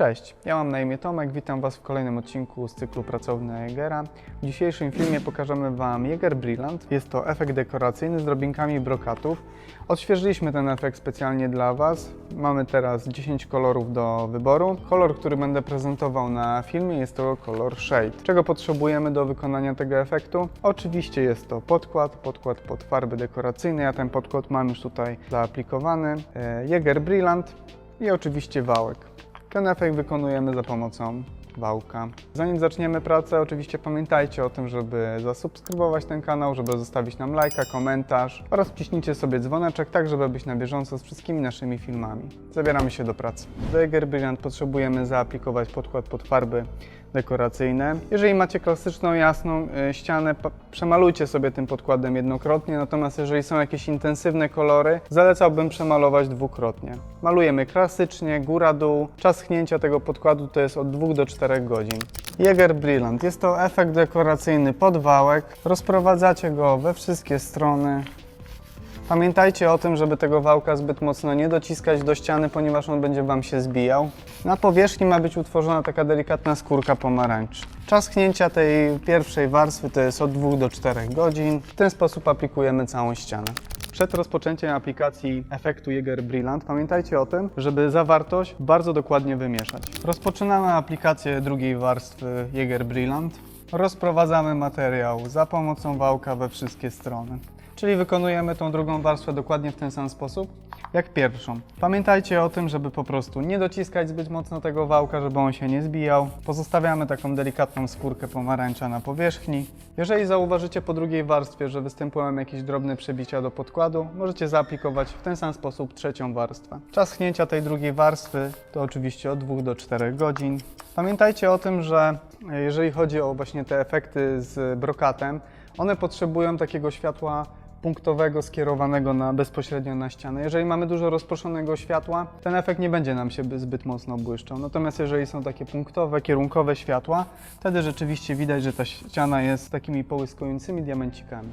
Cześć, ja mam na imię Tomek, witam Was w kolejnym odcinku z cyklu Pracowny Jägera. W dzisiejszym filmie pokażemy Wam Jäger Brillant. Jest to efekt dekoracyjny z drobinkami brokatów. Odświeżyliśmy ten efekt specjalnie dla Was. Mamy teraz 10 kolorów do wyboru. Kolor, który będę prezentował na filmie jest to kolor Shade. Czego potrzebujemy do wykonania tego efektu? Oczywiście jest to podkład, podkład pod farby dekoracyjne. Ja ten podkład mam już tutaj zaaplikowany. E, Jäger Brillant i oczywiście wałek. Ten efekt wykonujemy za pomocą wałka. Zanim zaczniemy pracę, oczywiście pamiętajcie o tym, żeby zasubskrybować ten kanał, żeby zostawić nam lajka, komentarz oraz wciśnijcie sobie dzwoneczek, tak żeby być na bieżąco z wszystkimi naszymi filmami. Zabieramy się do pracy. Do Jäger Brilliant potrzebujemy zaaplikować podkład pod farby dekoracyjne. Jeżeli macie klasyczną, jasną y, ścianę, przemalujcie sobie tym podkładem jednokrotnie, natomiast jeżeli są jakieś intensywne kolory, zalecałbym przemalować dwukrotnie. Malujemy klasycznie, góra-dół. Czas schnięcia tego podkładu to jest od 2 do 4 godzin. Jäger Brillant. Jest to efekt dekoracyjny pod wałek. Rozprowadzacie go we wszystkie strony. Pamiętajcie o tym, żeby tego wałka zbyt mocno nie dociskać do ściany, ponieważ on będzie Wam się zbijał. Na powierzchni ma być utworzona taka delikatna skórka pomarańczy. Czas schnięcia tej pierwszej warstwy to jest od 2 do 4 godzin. W ten sposób aplikujemy całą ścianę. Przed rozpoczęciem aplikacji efektu Jäger Brillant pamiętajcie o tym, żeby zawartość bardzo dokładnie wymieszać. Rozpoczynamy aplikację drugiej warstwy Jäger Brillant. Rozprowadzamy materiał za pomocą wałka we wszystkie strony. Czyli wykonujemy tą drugą warstwę dokładnie w ten sam sposób jak pierwszą. Pamiętajcie o tym, żeby po prostu nie dociskać zbyt mocno tego wałka, żeby on się nie zbijał. Pozostawiamy taką delikatną skórkę pomarańcza na powierzchni. Jeżeli zauważycie po drugiej warstwie, że występują jakieś drobne przebicia do podkładu, możecie zaaplikować w ten sam sposób trzecią warstwę. Czas schnięcia tej drugiej warstwy to oczywiście od 2 do 4 godzin. Pamiętajcie o tym, że jeżeli chodzi o właśnie te efekty z brokatem, one potrzebują takiego światła punktowego skierowanego na, bezpośrednio na ścianę. Jeżeli mamy dużo rozproszonego światła, ten efekt nie będzie nam się by- zbyt mocno błyszczał. Natomiast jeżeli są takie punktowe, kierunkowe światła, wtedy rzeczywiście widać, że ta ściana jest takimi połyskującymi diamencikami.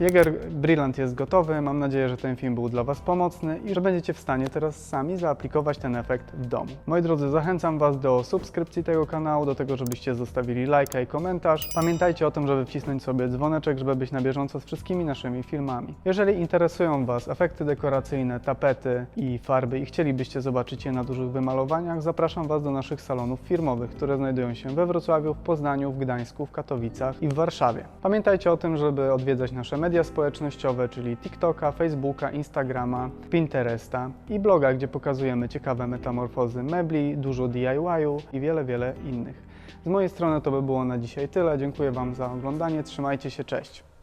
Jäger Brillant jest gotowy. Mam nadzieję, że ten film był dla Was pomocny i że będziecie w stanie teraz sami zaaplikować ten efekt w domu. Moi drodzy, zachęcam Was do subskrypcji tego kanału, do tego, żebyście zostawili lajka i komentarz. Pamiętajcie o tym, żeby wcisnąć sobie dzwoneczek, żeby być na bieżąco z wszystkimi naszymi filmami. Jeżeli interesują Was efekty dekoracyjne, tapety i farby i chcielibyście zobaczyć je na dużych wymalowaniach, zapraszam Was do naszych salonów firmowych, które znajdują się we Wrocławiu, w Poznaniu, w Gdańsku, w Katowicach i w Warszawie. Pamiętajcie o tym, żeby odwiedzać nasze media społecznościowe, czyli TikToka, Facebooka, Instagrama, Pinteresta i bloga, gdzie pokazujemy ciekawe metamorfozy mebli, dużo DIY-u i wiele, wiele innych. Z mojej strony to by było na dzisiaj tyle. Dziękuję Wam za oglądanie. Trzymajcie się, cześć.